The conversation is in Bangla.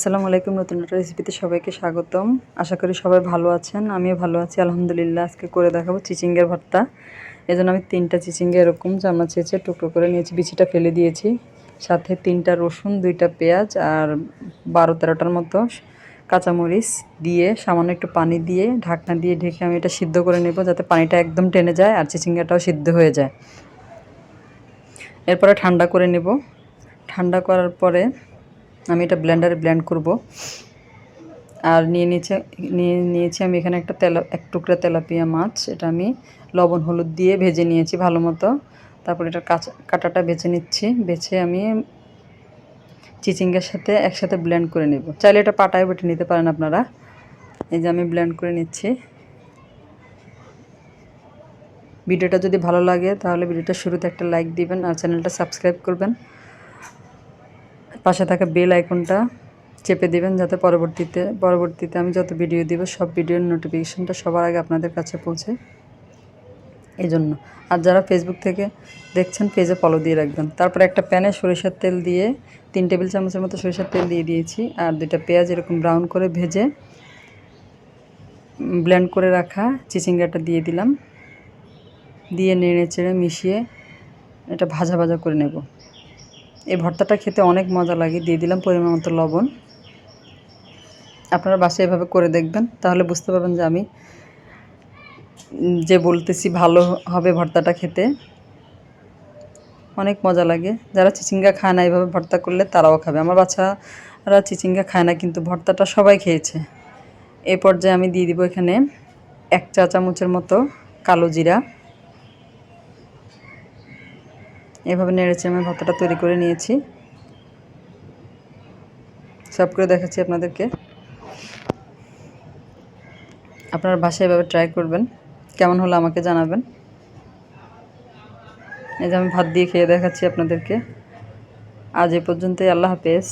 আসসালামু আলাইকুম, নতুন একটা রেসিপিতে সবাইকে স্বাগতম। আশা করি সবাই ভালো আছেন, আমিও ভালো আছি, আলহামদুলিল্লাহ। আজকে করে দেখাবো চিচিঙ্গের ভর্তা। এই জন্য আমি তিনটা চিচিঙ্গা এরকম জামা চেঁচে টুকরো করে নিয়েছি, বিচিটা ফেলে দিয়েছি। সাথে তিনটা রসুন, দুইটা পেঁয়াজ আর বারো তেরোটার মতো কাঁচামরিচ দিয়ে সামান্য একটু পানি দিয়ে ঢাকনা দিয়ে ঢেকে আমি এটা সিদ্ধ করে নেব, যাতে পানিটা একদম টেনে যায় আর চিচিঙ্গাটাও সিদ্ধ হয়ে যায়। এরপরে ঠান্ডা করে নেব। ঠান্ডা করার পরে আমি এটা ব্লেন্ডারে ব্লেন্ড করব। আর নিয়ে নিচে নিয়ে নিয়েছি আমি এখানে একটা তেলা, এক টুকরা তেলাপিয়া মাছ। এটা আমি লবণ, হলুদ দিয়ে ভেজে নিয়েছি ভালো মতো। তারপর এটা কাঁচা, কাটাটা বেছে নিচ্ছি। বেছে আমি চিচিঙ্গের সাথে একসাথে ব্লেন্ড করে নেব। চাইলে এটা পাটায় বেটে নিতে পারেন আপনারা। এই যে আমি ব্লেন্ড করে নিচ্ছি। ভিডিওটা যদি ভালো লাগে তাহলে ভিডিওটা শুরুতে একটা লাইক দিবেন আর চ্যানেলটা সাবস্ক্রাইব করবেন। পাশে থাকা বেল আইকনটা চেপে দিবেন যাতে পরবর্তীতে পরবর্তীতে আমি যত ভিডিও দিব, সব ভিডিওর নোটিফিকেশানটা সবার আগে আপনাদের কাছে পৌঁছে। এই জন্য আর যারা ফেসবুক থেকে দেখছেন পেজে ফলো দিয়ে রাখবেন। তারপর একটা প্যানে সরিষার তেল দিয়ে, তিন টেবিল চামচের মতো সরিষার তেল দিয়ে দিয়েছি। আর দুইটা পেঁয়াজ এরকম ব্রাউন করে ভেজে ব্লেন্ড করে রাখা চিচিঙ্গাটা দিয়ে দিলাম। দিয়ে নেড়ে চেড়ে মিশিয়ে এটা ভাজা ভাজা করে নেব। এই ভর্তাটা খেতে অনেক মজা লাগে। দিয়ে দিলাম পরিমাণ মতো লবণ। আপনারা বাসায় এভাবে করে দেখবেন, তাহলে বুঝতে পারবেন যে আমি যে বলতেছি ভালো হবে ভর্তাটা খেতে। অনেক মজা লাগে। যারা চিচিঙ্গা খায় না এইভাবে ভর্তা করলে তারাও খাবে। আমার বাচ্চারা চিচিঙ্গা খায় না, কিন্তু ভর্তাটা সবাই খেয়েছে। এ পর্যায়ে আমি দিয়ে দিব এখানে এক চা চামচের মতো কালো জিরা। এভাবে নেড়েছি আমি ভর্তাটা তৈরি করে নিয়েছি। সব করে দেখাচ্ছি আপনাদেরকে। আপনার বাসায় এভাবে ট্রাই করবেন। কেমন হলো আমাকে জানাবেন। এই যে আমি ভাত দিয়ে খেয়ে দেখাচ্ছি আপনাদেরকে। আজ এ পর্যন্তই, আল্লাহ হাফেজ।